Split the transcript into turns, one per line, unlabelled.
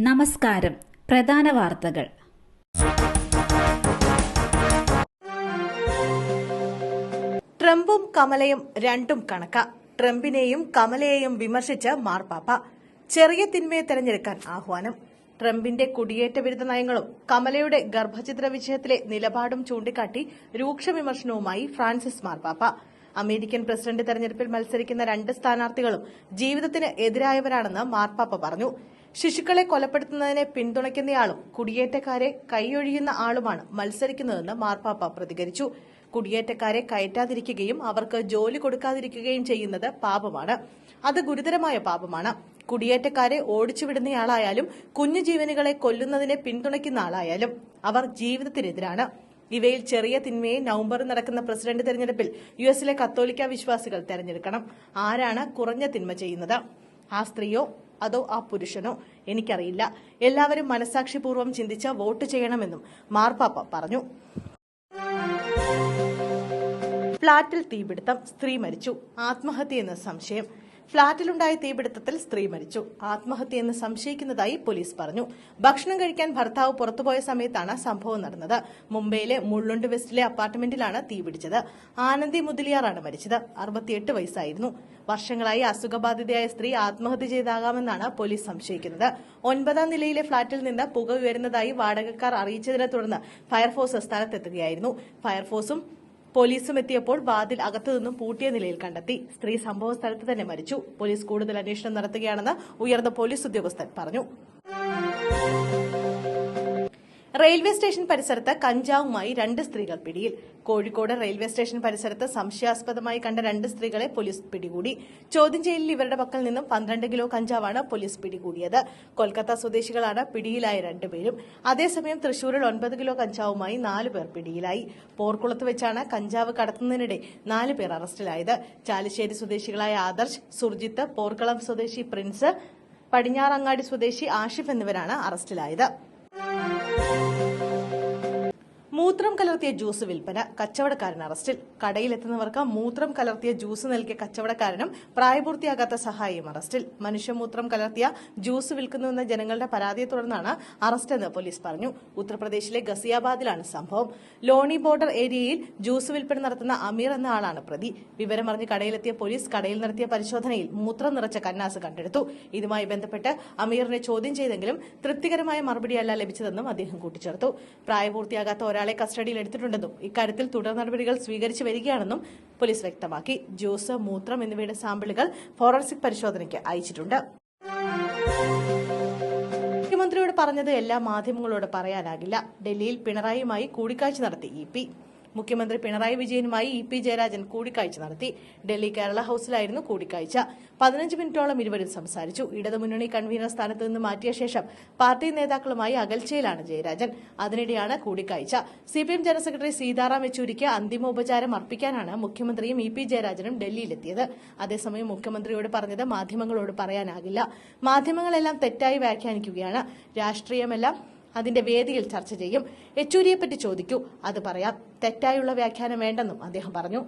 നമസ്കാരം. പ്രധാന വാർത്തകൾ.
ട്രംപും കമലയും രണ്ടും കണക്ക. ട്രംപിനെയും കമലയെയും വിമർശിച്ച് മാർപ്പാപ്പ. ചെറിയ തിന്മയെ തെരഞ്ഞെടുക്കാൻ ആഹ്വാനം. ട്രംപിന്റെ കുടിയേറ്റ വിരുദ്ധ നയങ്ങളും കമലയുടെ ഗർഭചിത്ര വിഷയത്തിലെ നിലപാടും ചൂണ്ടിക്കാട്ടി രൂക്ഷ വിമർശനവുമായി ഫ്രാൻസിസ് മാർപ്പാപ്പ. അമേരിക്കൻ പ്രസിഡന്റ് തെരഞ്ഞെടുപ്പിൽ മത്സരിക്കുന്ന രണ്ട് സ്ഥാനാർത്ഥികളും ജീവിതത്തിന് എതിരായവരാണെന്ന് മാർപ്പാപ്പ പറഞ്ഞു. ശിശുക്കളെ കൊലപ്പെടുത്തുന്നതിനെ പിന്തുണയ്ക്കുന്നയാളും കുടിയേറ്റക്കാരെ കൈയൊഴിയുന്ന ആളുമാണ് മത്സരിക്കുന്നതെന്ന് മാർപ്പാപ്പ പ്രതികരിച്ചു. കുടിയേറ്റക്കാരെ കയറ്റാതിരിക്കുകയും അവർക്ക് ജോലി കൊടുക്കാതിരിക്കുകയും ചെയ്യുന്നത് പാപമാണ്. അത് ഗുരുതരമായ പാപമാണ്. കുടിയേറ്റക്കാരെ ഓടിച്ചുവിടുന്നയാളായാലും കുഞ്ഞു ജീവനുകളെ കൊല്ലുന്നതിനെ പിന്തുണയ്ക്കുന്ന ആളായാലും അവർ ജീവിതത്തിനെതിരാണ്. ഇവയിൽ ചെറിയ തിന്മയെ നവംബറിൽ നടക്കുന്ന പ്രസിഡന്റ് തെരഞ്ഞെടുപ്പിൽ യു എസിലെ കത്തോലിക്ക വിശ്വാസികൾ തെരഞ്ഞെടുക്കണം. ആരാണ് കുറഞ്ഞ തിന്മ ചെയ്യുന്നത്? ആ സ്ത്രീയോ അതോ ആ പുരുഷനോ? എനിക്കറിയില്ല. എല്ലാവരും മനസാക്ഷിപൂർവം ചിന്തിച്ച് വോട്ട് ചെയ്യണമെന്നും മാർപ്പാപ്പ പറഞ്ഞു. ഫ്ളാറ്റിൽ തീപിടുത്തം സ്ത്രീ മരിച്ചു. ആത്മഹത്യ എന്ന സംശയം. ഫ്ളാറ്റിലുണ്ടായ തീപിടുത്തത്തിൽ സ്ത്രീ മരിച്ചു. ആത്മഹത്യയെന്ന് സംശയിക്കുന്നതായി പോലീസ് പറഞ്ഞു. ഭക്ഷണം കഴിക്കാൻ ഭർത്താവ് പുറത്തുപോയ സമയത്താണ് സംഭവം നടന്നത്. മുംബൈയിലെ മുള്ളുണ്ട് വെസ്റ്റിലെ അപ്പാർട്ട്മെന്റിലാണ് തീപിടിച്ചത്. ആനന്ദി മുതലിയാറാണ് മരിച്ചത്. അറുപത്തിയെട്ട് വയസ്സായിരുന്നു. വർഷങ്ങളായി അസുഖബാധിതയായ സ്ത്രീ ആത്മഹത്യ ചെയ്താകാമെന്നാണ് പോലീസ് സംശയിക്കുന്നത്. ഒൻപതാം നിലയിലെ ഫ്ളാറ്റിൽ നിന്ന് പുക ഉയരുന്നതായി വാടകക്കാർ അറിയിച്ചതിനെ തുടർന്ന് ഫയർഫോഴ്സ് സ്ഥലത്തെത്തുകയായിരുന്നു. ഫയർഫോഴ്സും പോലീസും എത്തിയപ്പോൾ വാതിൽ അകത്തുനിന്നും പൂട്ടിയ നിലയിൽ കണ്ടെത്തി. സ്ത്രീ സംഭവ സ്ഥലത്ത് തന്നെ മരിച്ചു. പോലീസ് കൂടുതൽ അന്വേഷണം നടത്തുകയാണെന്ന് ഉയർന്ന പോലീസ് ഉദ്യോഗസ്ഥൻ പറഞ്ഞു. റെയിൽവേ സ്റ്റേഷൻ പരിസരത്ത് കഞ്ചാവുമായി രണ്ട് സ്ത്രീകൾ പിടിയിൽ. കോഴിക്കോട് റെയിൽവേ സ്റ്റേഷൻ പരിസരത്ത് സംശയാസ്പദമായി കണ്ട രണ്ട് സ്ത്രീകളെ പോലീസ് പിടികൂടി. ചോദ്യം ചെയ്യലിൽ ഇവരുടെ പക്കൽ നിന്നും പന്ത്രണ്ട് കിലോ കഞ്ചാവാണ് പോലീസ് പിടികൂടിയത്. കൊൽക്കത്ത സ്വദേശികളാണ് പിടിയിലായ രണ്ടുപേരും. അതേസമയം തൃശൂരിൽ ഒൻപത് കിലോ കഞ്ചാവുമായി നാല് പേർ പിടിയിലായി. പോർക്കുളത്ത് വെച്ചാണ് കഞ്ചാവ് കടത്തുന്നതിനിടെ നാല് പേർ അറസ്റ്റിലായത്. ചാലിശ്ശേരി സ്വദേശികളായ ആദർശ് സുർജിത്ത് പോർക്കളം സ്വദേശി പ്രിൻസ് പടിഞ്ഞാറങ്ങാടി സ്വദേശി ആഷിഫ് എന്നിവരാണ് അറസ്റ്റിലായത്. മൂത്രം കലർത്തിയ ജ്യൂസ് വിൽപ്പന കച്ചവടക്കാരൻ അറസ്റ്റിൽ. കടയിലെത്തുന്നവർക്ക് മൂത്രം കലർത്തിയ ജ്യൂസ് നൽകിയ കച്ചവടക്കാരനും പ്രായപൂർത്തിയാകാത്ത സഹായിയും അറസ്റ്റിൽ. മനുഷ്യമൂത്രം കലർത്തിയ ജ്യൂസ് വിൽക്കുന്നുവെന്ന ജനങ്ങളുടെ പരാതിയെ തുടർന്നാണ് അറസ്റ്റെന്ന് പോലീസ് പറഞ്ഞു. ഉത്തർപ്രദേശിലെ ഗസിയാബാദിലാണ് സംഭവം. ലോണി ബോർഡർ ഏരിയയിൽ ജ്യൂസ് വിൽപ്പന നടത്തുന്ന അമീർ എന്ന ആളാണ് പ്രതി. വിവരമറിഞ്ഞ് കടയിലെത്തിയ പോലീസ് കടയിൽ നടത്തിയ പരിശോധനയിൽ മൂത്രം നിറച്ച കന്നാസ് കണ്ടെടുത്തു. ഇതുമായി ബന്ധപ്പെട്ട് അമീറിനെ ചോദ്യം ചെയ്തെങ്കിലും തൃപ്തികരമായ മറുപടിയല്ല ലഭിച്ചതെന്നും അദ്ദേഹം കൂട്ടിച്ചേർത്തു. പ്രായപൂർത്തിയാകാത്ത ഒരാളെ കസ്റ്റഡിയിൽ എടുത്തിട്ടുണ്ടെന്നും ഇക്കാര്യത്തിൽ തുടർ നടപടികൾ സ്വീകരിച്ചു വരികയാണെന്നും പോലീസ് വ്യക്തമാക്കി. ജ്യൂസ് മൂത്രം എന്നിവയുടെ സാമ്പിളുകൾ ഫോറൻസിക് പരിശോധനയ്ക്ക് അയച്ചിട്ടുണ്ട്. മുഖ്യമന്ത്രിയോട് പറഞ്ഞത് എല്ലാ മാധ്യമങ്ങളോട് പറയാനാകില്ല. ഡൽഹിയിൽ പിണറായിയുമായി കൂടിക്കാഴ്ച നടത്തി ഇ മുഖ്യമന്ത്രി പിണറായി വിജയനുമായി ഇ പി ജയരാജൻ കൂടിക്കാഴ്ച നടത്തി. ഡൽഹി കേരള ഹൌസിലായിരുന്നു കൂടിക്കാഴ്ച. പതിനഞ്ച് മിനിറ്റോളം ഇരുവരും സംസാരിച്ചു. ഇടതുമുന്നണി കൺവീനർ സ്ഥാനത്ത് നിന്ന് മാറ്റിയ ശേഷം പാർട്ടി നേതാക്കളുമായി അകൽച്ചയിലാണ് ജയരാജൻ. അതിനിടെയാണ് കൂടിക്കാഴ്ച. സിപിഎം ജനറൽ സെക്രട്ടറി സീതാറാം യെച്ചൂരിക്ക് അന്തിമോപചാരം അർപ്പിക്കാനാണ് മുഖ്യമന്ത്രിയും ഇ പി ജയരാജനും ഡൽഹിയിലെത്തിയത്. അതേസമയം മുഖ്യമന്ത്രിയോട് പറഞ്ഞത് മാധ്യമങ്ങളോട് പറയാനാകില്ല. മാധ്യമങ്ങളെല്ലാം തെറ്റായി വ്യാഖ്യാനിക്കുകയാണ്. രാഷ്ട്രീയമെല്ലാം അതിന്റെ വേദിയിൽ ചർച്ച ചെയ്യും. യെച്ചൂരിയെപ്പറ്റി ചോദിക്കൂ. അത് പറയാം. തെറ്റായുള്ള വ്യാഖ്യാനം വേണ്ടെന്നും അദ്ദേഹം പറഞ്ഞു.